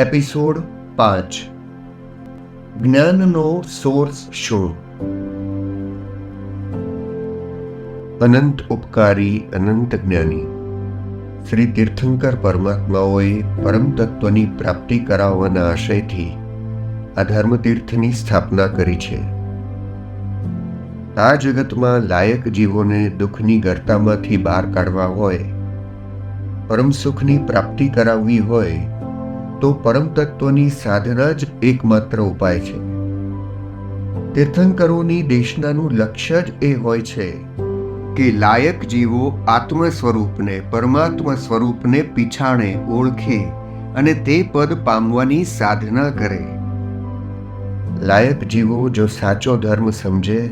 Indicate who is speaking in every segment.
Speaker 1: Episode પાંચ. જ્ઞાનનો source શું? અનંત ઉપકારી, અનંત જ્ઞાની. શ્રી તીર્થંકર પરમાત્માઓએ પરમ તત્વની પ્રાપ્તિ કરાવવાના આશયથી આ ધર્મતીર્થની સ્થાપના કરી છે. આ જગતમાં લાયક જીવોને દુઃખની ગર્તામાંથી બહાર કાઢવા હોય, પરમ સુખની પ્રાપ્તિ કરાવવી હોય તો પરમ તત્વની સાધના જ એકમાત્ર ઉપાય છે. તીર્થંકરોની દેશનાનું લક્ષ્ય જ એ હોય છે કે લાયક જીવો આત્મ સ્વરૂપને પરમાત્મા સ્વરૂપને પીછાણે ઓળખે અને તે પદ પામવાની સાધના કરે. લાયક જીવો જો સાચો ધર્મ સમજે,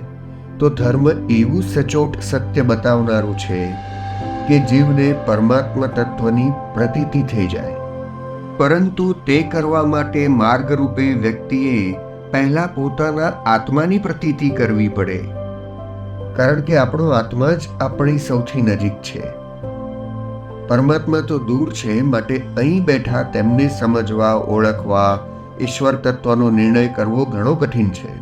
Speaker 1: તો ધર્મ એવું સચોટ સત્ય બતાવનારું છે કે જીવને પરમાત્મા તત્વની પ્રતીતિ થઈ જાય. પરંતુ તે કરવા માટે માર્ગરૂપે વ્યક્તિએ પહેલા પોતાના આત્માની પ્રતીતિ કરવી પડે. કારણ કે આપણો આત્મા જ આપણી સૌથી નજીક છે. પરમાત્મા તો દૂર છે, માટે અહીં બેઠા તેમને સમજવા, ઓળખવા, ઈશ્વર તત્વનો નિર્ણય કરવો ઘણો કઠિન છે.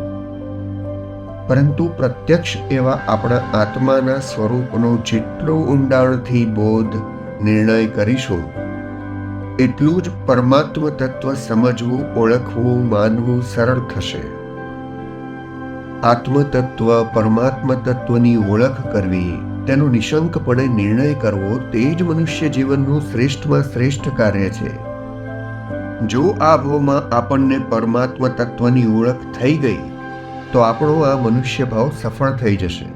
Speaker 1: પરંતુ પ્રત્યક્ષ એવા આપણા આત્માના સ્વરૂપનો જેટલો ઊંડાણથી બોધ, નિર્ણય કરીશું એટલું જ પરમાત્મ તત્વ સમજવું, ઓળખવું, માનવું સરળ થશે. આત્મતત્વ, પરમાત્મ તત્વની ઓળખ કરવી, તેનો નિશંકપણે નિર્ણય કરવો તે જ મનુષ્ય જીવનનું શ્રેષ્ઠમાં શ્રેષ્ઠ કાર્ય છે. જો આ ભાવમાં આપણને પરમાત્મ તત્વની ઓળખ થઈ ગઈ, તો આપણો આ મનુષ્ય ભાવ સફળ થઈ જશે.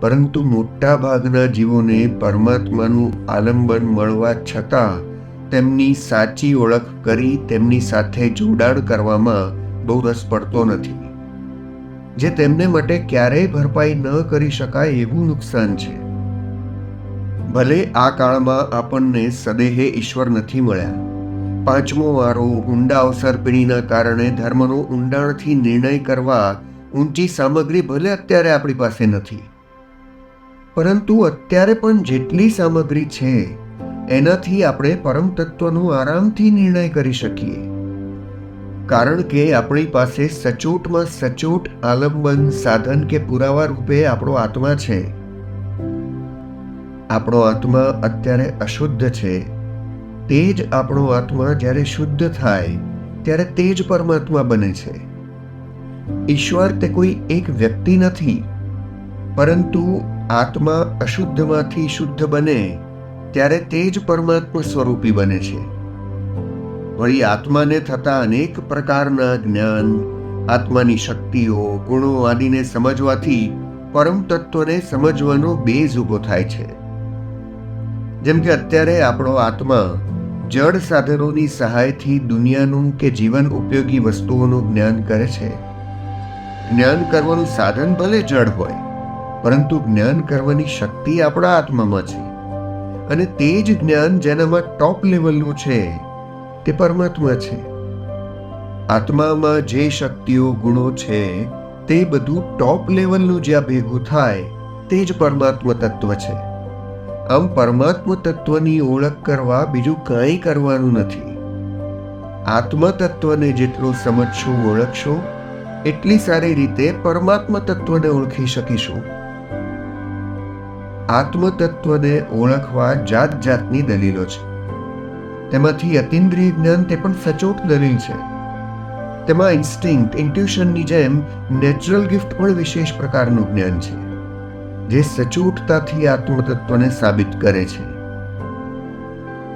Speaker 1: પરંતુ મોટા ભાગના જીવોને પરમાત્માનું આલંબન મળવા છતાં તેમની સાચી ઓળખ કરી તેમની સાથે જોડાણ કરવામાં બહુ રસ પડતો નથી. જે તેમને માટે ક્યારેય ભરપાઈ ન કરી શકાય એવું નુકસાન છે. ભલે આ કાળમાં આપણને સદેહે ઈશ્વર નથી મળ્યા. પાંચમો વારો ઊંડા અવસર પીઢીના કારણે ધર્મનો ઊંડાણથી નિર્ણય કરવા ઊંચી સામગ્રી ભલે અત્યારે આપણી પાસે નથી. પરંતુ અત્યારે પણ જેટલી સામગ્રી છે એનાથી આપણે પરમ તત્વનો આરામથી નિર્ણય કરી શકીએ. કારણ કે આપણી પાસે સચોટમાં સચોટ આલંબન સાધન કે પુરાવા રૂપે આપણો આત્મા છે. આપણો આત્મા અત્યારે અશુદ્ધ છે. તે જ આપણો આત્મા જ્યારે શુદ્ધ થાય, ત્યારે તે જ પરમાત્મા બને છે. ઈશ્વર તે કોઈ એક વ્યક્તિ નથી, પરંતુ આત્મા અશુદ્ધમાંથી શુદ્ધ બને. ત્યારે તે જ પરમાત્મા સ્વરૂપી બને છે. વળી આત્માને થતા અનેક પ્રકારના જ્ઞાન, આત્માની શક્તિઓ, ગુણો આદિને સમજવાથી પરમ તત્વને સમજવાનો બેઝ ઊભો થાય છે. જેમ કે અત્યારે આપણો આત્મા જડ સાધનોની સહાયથી દુનિયાનું કે જીવન ઉપયોગી વસ્તુઓનું જ્ઞાન કરે છે. જ્ઞાન કરવાનું સાધન ભલે જડ હોય, પરંતુ જ્ઞાન કરવાની શક્તિ આપણા આત્મામાં છે. અને તે જ જ્ઞાન જેનામાં ટોપ લેવલનું છે, તે પરમાત્મા છે. આત્મામાં જે શક્તિઓ, ગુણો છે, તે બધું ટોપ લેવલનું જ્યાં ભેગું થાય, તે જ પરમાત્મા તત્વ છે. આમ પરમાત્મ તત્વની ઓળખ કરવા બીજું કંઈ કરવાનું નથી. આત્મા તત્વને જેટલું સમજશું, ઓળખશો, એટલી સારી રીતે પરમાત્મ તત્વને ઓળખી શકીશું. આત્મ તત્વને ઓળખવા જાત જાતની દલીલો છે. તેમાંથી અતિન્દ્રિય જ્ઞાન તે પણ સચોટ દલીલ છે. તેમાં ઇન્સ્ટિંક્ટ ઇન્ટ્યુશનની જેમ નેચરલ ગિફ્ટ પણ વિશેષ પ્રકારનું જ્ઞાન છે, જે સચોટતાથી આત્મતત્વને સાબિત કરે છે.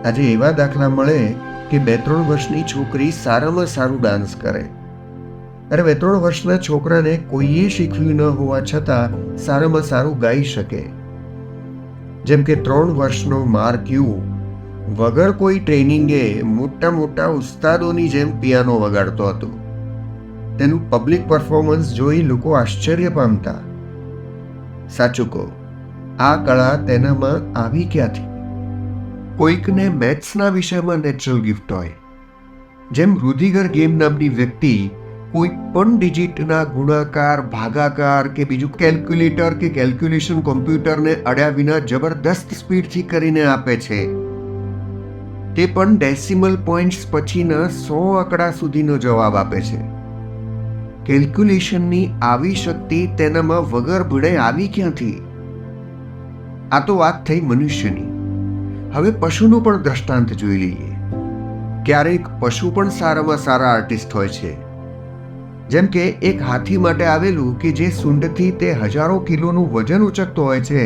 Speaker 1: આજે એવા દાખલા મળે કે બે ત્રણ વર્ષની છોકરી સારામાં સારું ડાન્સ કરે. અરે બે ત્રણ વર્ષના છોકરાને કોઈએ શીખવ્યું ન હોવા છતાં સારામાં સારું ગાઈ શકે. જેમ કે ત્રણ વર્ષનો માર્ક યુ. વગર કોઈ ટ્રેનિંગે મોટા મોટા ઉસ્તાદોની જેમ પિયાનો વગાડતો હતો. તેનું પબ્લિક પરફોર્મન્સ જોઈ લોકો આશ્ચર્ય પામતા. સાચું કહો, આ કળા તેનામાં આવી ક્યાંથી? કોઈકને મેથ્સના વિષયમાં નેચરલ ગિફ્ટ હોય. જેમ રુધિગર ગેમ નામની વ્યક્તિ કોઈ પણ ડિજિટના ગુણાકાર, ભાગાકાર કે બીજું કેલ્ક્યુલેટર કે કેલ્ક્યુલેશન કોમ્પ્યુટરને અડ્યા વિના જબરદસ્ત સ્પીડથી કરીને આપે છે. તે પણ ડેસિમલ પોઈન્ટ્સ પછીના સો આંકડા સુધીનો જવાબ આપે છે. કેલ્ક્યુલેશનની આવી શક્તિ તેનામાં વગર ભીડે આવી ક્યાંથી? આ તો વાત થઈ મનુષ્યની. હવે પશુનું પણ દ્રષ્ટાંત જોઈ લઈએ. ક્યારેક પશુ પણ સારામાં સારા આર્ટિસ્ટ હોય છે. જેમ કે એક હાથી માટે આવેલું કે જે સૂંઢથી તે હજારો કિલોનું વજન ઉચકતો હોય છે.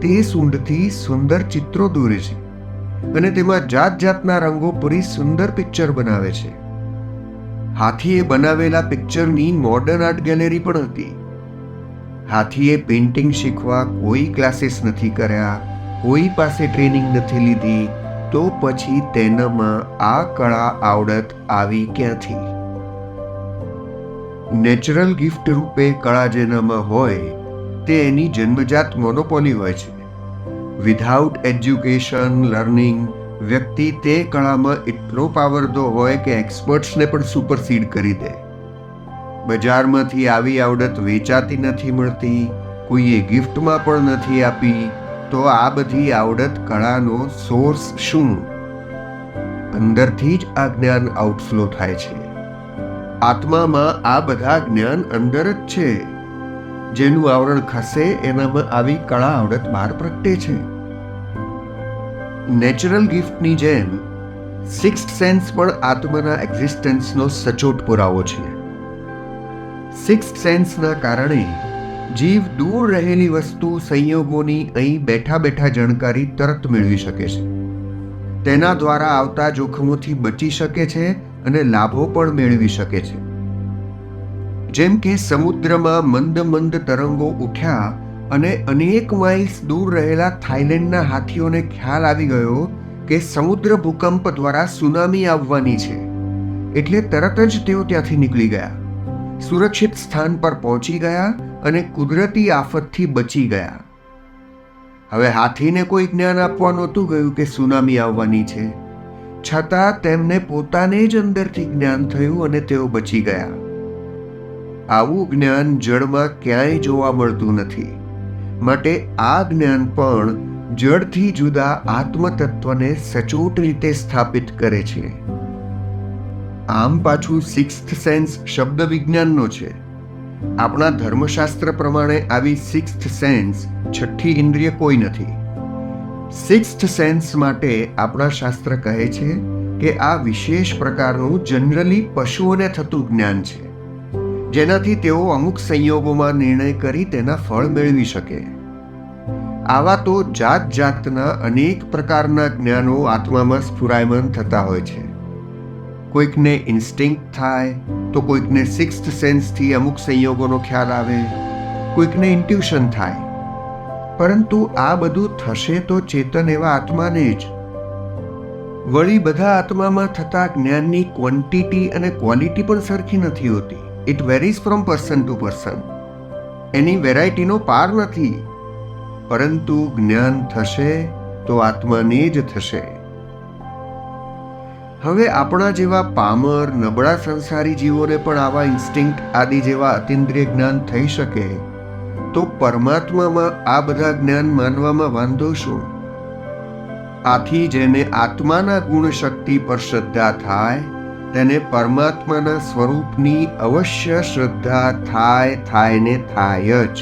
Speaker 1: તે સૂંઢથી સુંદર ચિત્રો દોરે છે અને તેમાં જાત જાતના રંગો પૂરી સુંદર પિક્ચર બનાવે છે. હાથીએ બનાવેલા પિક્ચરની મોડર્ન આર્ટ ગેલેરી પણ હતી. હાથીએ પેઇન્ટિંગ શીખવા કોઈ ક્લાસીસ નથી કર્યા, કોઈ પાસે ટ્રેનિંગ નથી લીધી, તો પછી તેનામાં આ કળા આવડત આવી ક્યાંથી? નેચરલ ગિફ્ટ રૂપે કળા જેનામાં હોય, તે એની જન્મજાત મોનોપોલી હોય છે. વિધાઉટ એજ્યુકેશન લર્નિંગ વ્યક્તિ તે કળામાં એટલો પાવરદો હોય કે એક્સપર્ટ્સને પણ સુપરસીડ કરી દે. બજારમાંથી આવી આવડત વેચાતી નથી મળતી, કોઈએ ગિફ્ટમાં પણ નથી આપી, તો આ બધી આવડત કળાનો સોર્સ શું? અંદરથી જ આ જ્ઞાન આઉટફ્લો થાય છે. આત્મામાં આ બધા જ્ઞાન અંદર જ છે. જેનું આવરણ ખસે, એનામાં આવી કળા આવડત બહાર પ્રગટે છે. નેચરલ ગિફ્ટની જેમ સિક્સ સેન્સ પણ આત્માના એક્ઝિસ્ટન્સનો સચોટ પુરાવો છે. સિક્સ સેન્સના કારણે, જીવ દૂર રહેલી વસ્તુ સંયોગોની અહીં બેઠા બેઠા જાણકારી તરત મેળવી શકે છે. તેના દ્વારા આવતા જોખમોથી બચી શકે છે અને લાભો પણ મેળવી શકે છે. જેમ કે સમુદ્રમાં મંદ મંદ તરંગો ઉઠ્યા અને અનેક માઇલ્સ દૂર રહેલા થાઇલેન્ડના હાથીઓને ખ્યાલ આવી ગયો કે સમુદ્ર ભૂકંપ દ્વારા સુનામી આવવાની છે. એટલે તરત જ તેઓ ત્યાંથી નીકળી ગયા. સુરક્ષિત સ્થાન પર પહોંચી ગયા અને કુદરતી આફતથી બચી ગયા. હવે હાથીને કોઈ જ્ઞાન આપવા નહોતું ગયું કે સુનામી આવવાની છે. છતાં તેમને પોતાને જ અંદરથી જ્ઞાન થયું અને તેઓ બચી ગયા. આવું જ્ઞાન જળમાં ક્યાંય જોવા મળતું નથી. માટે આ જ્ઞાન પણ જળથી જુદા આત્મતત્વને સચોટ રીતે સ્થાપિત કરે છે. આમ પાછું સિક્સ્થ સેન્સ શબ્દ વિજ્ઞાનનો છે. આપણા ધર્મશાસ્ત્ર પ્રમાણે આવી સિક્સ્થ સેન્સ છઠ્ઠી ઇન્દ્રિય કોઈ નથી. સિક્સ્થ સેન્સ માટે આપણા શાસ્ત્ર કહે છે કે આ વિશેષ પ્રકારનું જનરલી પશુઓને થતું જ્ઞાન છે. જેનાથી તેઓ અમુક સંયોગોમાં નિર્ણય કરી તેના ફળ મેળવી શકે. આવા તો જાત જાતના અનેક પ્રકારના જ્ઞાનો આત્મામાં સ્ફુરાયમાન થતા હોય છે. કોઈકને ઇન્સ્ટિંક્ટ થાય, તો કોઈકને સિક્સ્થ સેન્સથી અમુક સંયોગોનો ખ્યાલ આવે. કોઈકને ઇન્ટ્યુશન થાય. પરંતુ આ બધું થશે તો ચેતન એવા આત્માને જ. વળી બધા આત્મામાં થતા જ્ઞાનની ક્વોન્ટિટી અને ક્વોલિટી પણ સરખી નથી હોતી. It varies from person to person એની વેરાયટીનો પાર નથી. પરંતુ જ્ઞાન થશે તો આત્માને જ થશે. હવે આપણા જેવા પામર, નબળા સંસારી જીવોને પણ આવા ઇન્સ્ટિંક્ટ આદિ જેવા અતિન્દ્રિય જ્ઞાન થઈ શકે. તો પરમાત્મામાં આ બધા જ્ઞાન માનવામાં વાંધો શું? આથી જેને આત્માના ગુણ શક્તિ પર શ્રદ્ધા થાય, તેને પરમાત્માના સ્વરૂપની અવશ્ય શ્રદ્ધા થાય થાય ને થાય જ.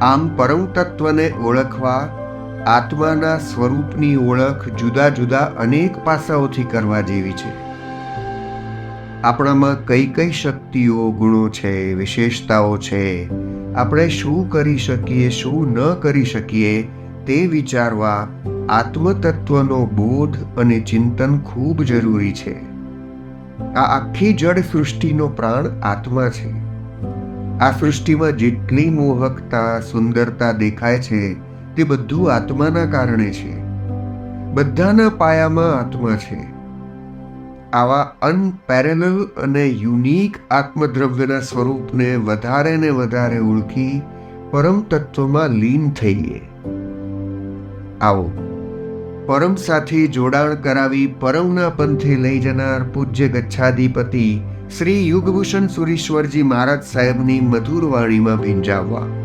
Speaker 1: આમ પરમ તત્વને ઓળખવા, આત્માના સ્વરૂપની ઓળખ જુદા જુદા અનેક પાસાઓથી કરવા જેવી છે. આપણામાં કઈ કઈ શક્તિઓ, ગુણો છે, વિશેષતાઓ છે આપણે શું કરી શકીએ, શું ન કરી શકીએ તે વિચારવા આત્મતત્વનો બોધ અને ચિંતન ખૂબ જરૂરી છે. આ આખી જળ સૃષ્ટિનો પ્રાણ આત્મા છે. આ સૃષ્ટિમાં જેટલી મોહકતા, સુંદરતા દેખાય છે તે બધું આત્માના કારણે છે. બધાના પાયામાં આત્મા છે. આવા અનપેરેલ અને યુનિક આત્મદ્રવ્યના સ્વરૂપને વધારે ને વધારે ઓળખી પરમ તત્વમાં લીન થઈએ. આવો. પરમ સાથે જોડાણ કરાવી પરમના પંથે લઈ જનાર પૂજ્ય ગચ્છાધિપતિ શ્રી યુગભૂષણ સુરીશ્વરજી મહારાજ સાહેબની મધુર વાણીમાં ભીંજાવવા.